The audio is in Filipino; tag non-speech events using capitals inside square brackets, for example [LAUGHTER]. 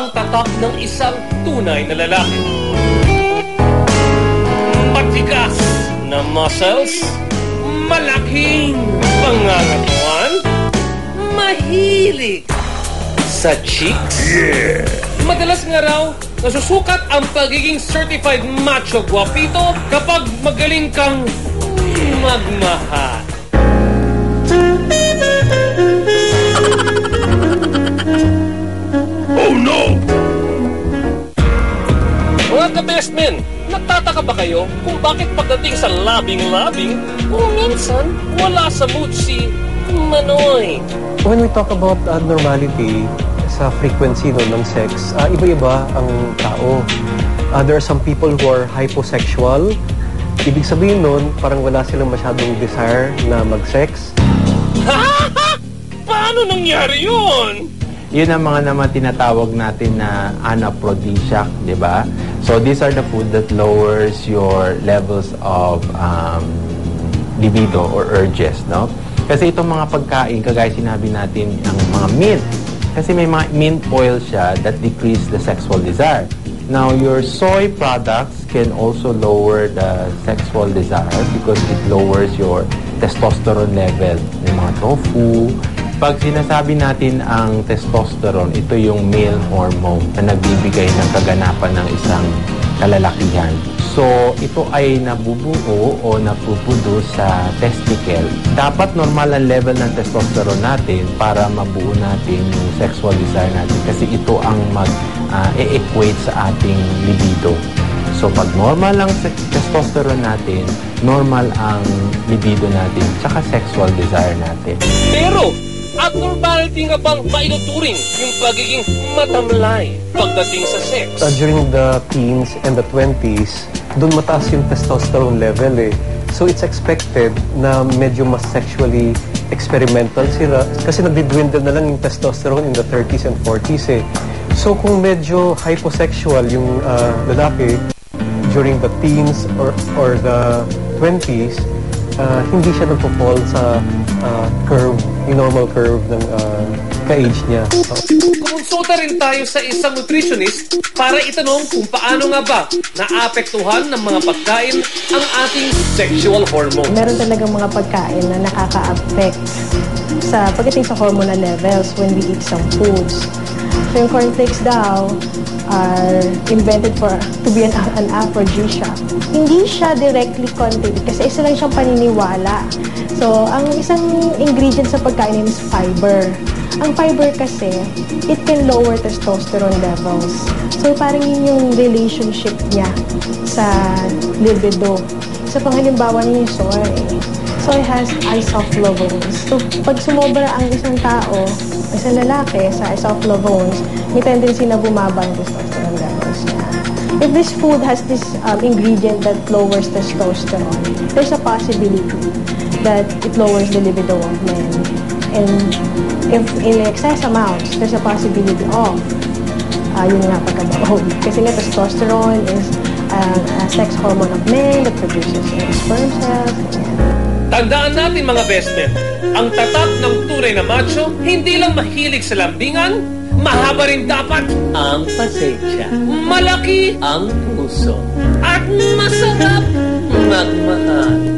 ang tatak ng isang tunay na lalaki. Matigas na muscles, malaking pangangatawan, mahilig sa chicks. Madalas nga raw, nasusukat ang pagiging certified macho guapito kapag magaling kang magmahal. Nagtataka ba kayo kung bakit pagdating sa labing-labing, kung minsan wala sa mood si Manoy? When we talk about uh, normality sa frequency no, ng sex, uh, iba-iba ang tao. Uh, there are some people who are hyposexual. Ibig sabihin nun, parang wala silang masyadong desire na mag-sex. [LAUGHS] Paano nangyari yun? Yun ang mga naman tinatawag natin na anaphrodisiac, di ba? So these are the food that lowers your levels of um, libido or urges, no? Kasi itong mga pagkain, kagaya sinabi natin, ang mga mint. Kasi may mga mint oil siya that decrease the sexual desire. Now, your soy products can also lower the sexual desire because it lowers your testosterone level. Yung mga tofu, pag sinasabi natin ang testosterone, ito yung male hormone na nagbibigay ng kaganapan ng isang kalalakihan. So, ito ay nabubuo o napuproduce sa testicle. Dapat normal ang level ng testosterone natin para mabuo natin yung sexual desire natin kasi ito ang mag-equate sa ating libido. So, pag normal ang testosterone natin, normal ang libido natin, tsaka sexual desire natin. Pero, abnormality nga bang mainuturing yung pagiging matamlay pagdating sa sex? Uh, during the teens and the 20s, doon mataas yung testosterone level eh. So it's expected na medyo mas sexually experimental sila kasi nagdi-dwindle na lang yung testosterone in the 30s and 40s eh. So kung medyo hyposexual yung uh, lalaki during the teens or, or the 20s, uh, hindi siya nagpo-fall sa uh, curve, yung normal curve ng uh, ka-age niya. Kumonsulta rin tayo sa isang nutritionist para itanong kung paano nga ba naapektuhan ng mga pagkain ang ating sexual hormones. meron talagang mga pagkain na nakaka-affect sa pagdating sa hormonal levels when we eat some foods. So yung cornflakes daw are invented for to be an, an aphrodisiac. Hindi siya directly contributed kasi isa lang siyang paniniwala. So ang isang ingredient sa pagkain is fiber. Ang fiber kasi, it can lower testosterone levels. So parang yun yung relationship niya sa libido. Sa panghalimbawa niya yung soy. Has isoflavones. So pag sumobra ang isang tao, isang lalaki sa isoflavones, may tendency na bumaba ang testosterone levels niya. If this food has this um, ingredient that lowers testosterone, there's a possibility that it lowers the libido of men. And if in excess amounts, there's a possibility of uh, yun nga pagkabaon. Kasi nga testosterone is sex hormone of men that produces sperm cells. Tandaan natin mga best men, ang tatak ng tunay na macho, hindi lang mahilig sa lambingan, mahaba rin dapat ang pasensya. Malaki ang puso. At masarap magmahal.